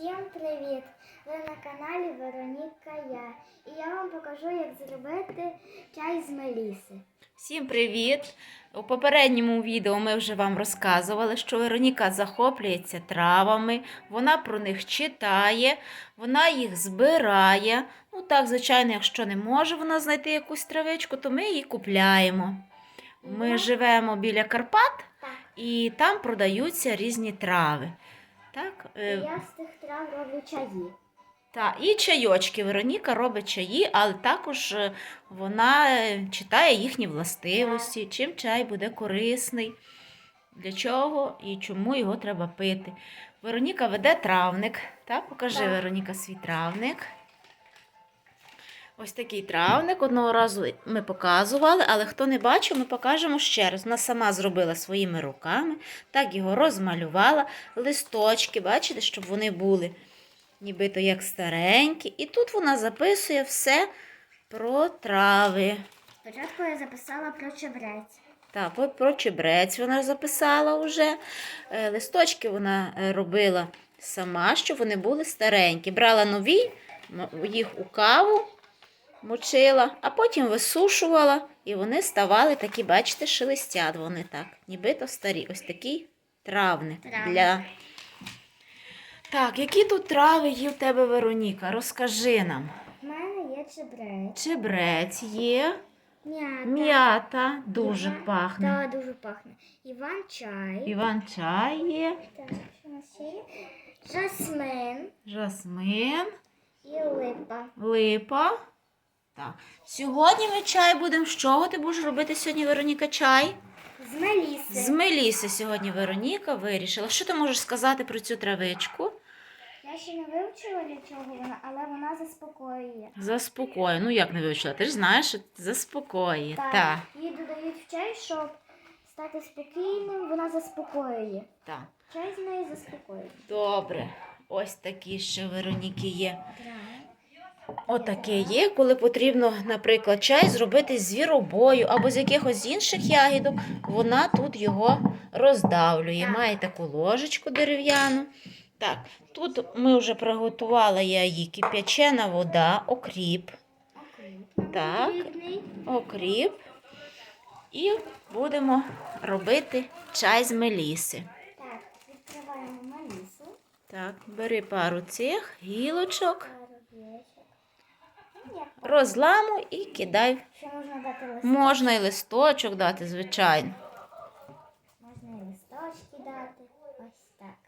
Всім привіт! Ви на каналі Вероніка Я. І я вам покажу, як зробити чай з меліси. Всім привіт! У попередньому відео ми вже вам розказували, що Вероніка захоплюється травами, вона про них читає, вона їх збирає. Ну так, звичайно, якщо не може вона знайти якусь травичку, то ми її купляємо. Ми живемо біля Карпат і там продаються різні трави. Так, е, я з тих трав роблю чаї. та, і чайочки. Вероніка робить чаї, але також е, вона е, читає їхні властивості, чим чай буде корисний, для чого і чому його треба пити. Вероніка веде травник. Та, покажи, Так. Вероніка, свій травник. Ось такий травник. Одного разу ми показували, але хто не бачив, ми покажемо ще раз. Вона сама зробила своїми руками, так його розмалювала. Листочки, бачите, щоб вони були нібито як старенькі. І тут вона записує все про трави. Спочатку я записала про чебрець. Так, про чебрець вона записала вже. Е, Листочки вона е, робила сама, щоб вони були старенькі. Брала нові, їх у каву мочила, а потім висушувала, і вони ставали такі, бачите, шелестят вони так, нібито старі. Ось такий травник Травник. для. Так, які тут трави є в тебе, Вероніка? Розкажи нам. У мене є чебрець. Чебрець є, М'ята. м'ята дуже Іван- пахне. Так, дуже пахне. Іван чай. Іван чай є, Так, що у нас ще є? Жасмин жасмин, і липа. липа. Так. Сьогодні ми чай будемо. З чого ти будеш робити сьогодні, Вероніка, чай? З меліси. З меліси сьогодні Вероніка вирішила. Що ти можеш сказати про цю травичку? Я ще не вивчила для чого вона, але вона заспокоює. Заспокоює. Ну як не вивчила? Ти ж знаєш, що заспокоює. Так. Так. Їй додають в чай, щоб стати спокійним, вона заспокоює. так. Чай з неї заспокоює. Добре. Ось такі ще Вероніки є. Так. Отаке є, коли потрібно, наприклад, чай зробити з звіробою або з якихось інших ягідок, вона тут його роздавлює. Має таку ложечку дерев'яну. Так, тут ми вже приготували я її кип'ячена вода, окріп. Так. Окріп. І будемо робити чай з меліси. Так, відкриваємо малісу. Так, бери пару цих гілочок, Пару вішок. Ну, як так. Розламуй і кидай Ще можна дати листочки. Можна і листочок дати, звичайно. Можна і листочки дати. Ось так.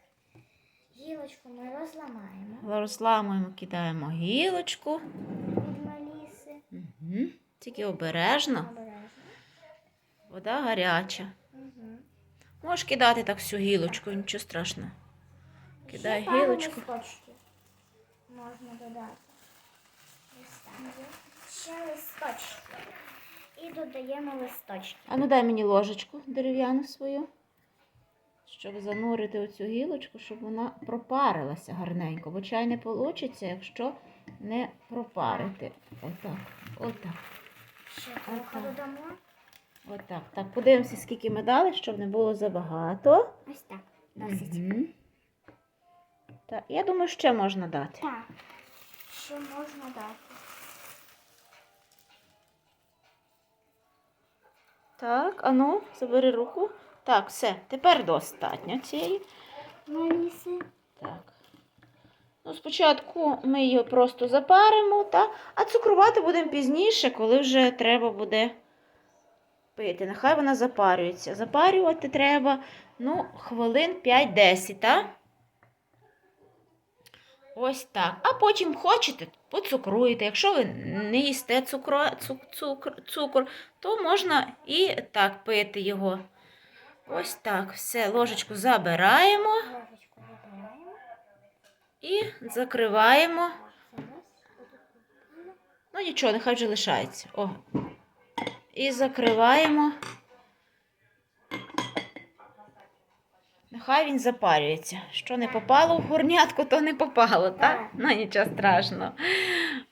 Гілочку ми розламаємо Розламуємо, кидаємо гілочку. від маліси. Угу. Тільки обережно. Обережно. Вода гаряча. Угу. Можеш кидати так всю гілочку, нічого страшного. Кидай гілочку. можна додати. Ще листочки. І додаємо листочки. А ну дай мені ложечку дерев'яну свою, щоб занурити оцю гілочку, щоб вона пропарилася гарненько. Бо чай не вийде, якщо не пропарити. Отак. Отак. Ще трохи додамо. Отак. Так, подивимося, скільки ми дали, щоб не було забагато. Ось так. Досить. Мгм. Так, я думаю, ще можна дати. Так. Ще можна дати. Так, а ну, забери руку. Так, все, тепер достатньо цієї. Маліси. Так. Ну, спочатку ми її просто запаримо, та? а цукрувати будемо пізніше, коли вже треба буде пити. Нехай вона запарюється. Запарювати треба ну, хвилин 5-10, так? Ось так. А потім хочете, поцукруєте. Якщо ви не їсте цукро, цук, цукр, цукор, то можна і так пити його. Ось так. Все, ложечку забираємо і закриваємо. Ну нічого, нехай вже лишається. О. І закриваємо. Нехай він запарюється. Що не попало в горнятку, то не попало, так? Ну нічого страшного.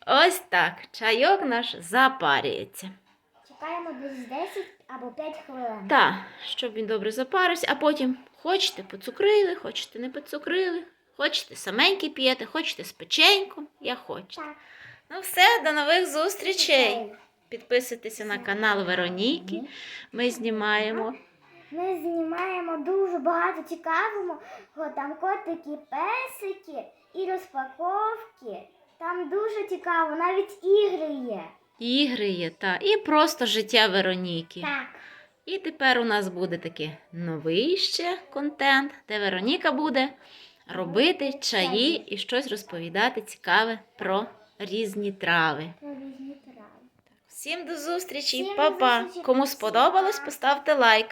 Ось так. Чайок наш запарюється. Чекаємо десь 10 або 5 хвилин. Так, щоб він добре запарився, а потім хочете поцукрили, хочете не поцукрили, Хочете саменькі п'єте, хочете з печеньком, я хочу. Так. Ну все, до нових зустрічей. Підписуйтеся на канал Вероніки. Ми знімаємо. Ми знімаємо дуже багато цікавого. Там котики, песики і розпаковки. Там дуже цікаво, навіть ігри є. Ігри є, та, і просто життя Вероніки. Так. І тепер у нас буде такий новий ще контент, де Вероніка буде робити чаї і щось розповідати цікаве про різні трави. Про різні трави. Всім до зустрічі, Всім па-па! Кому сподобалось, поставте. Лайк.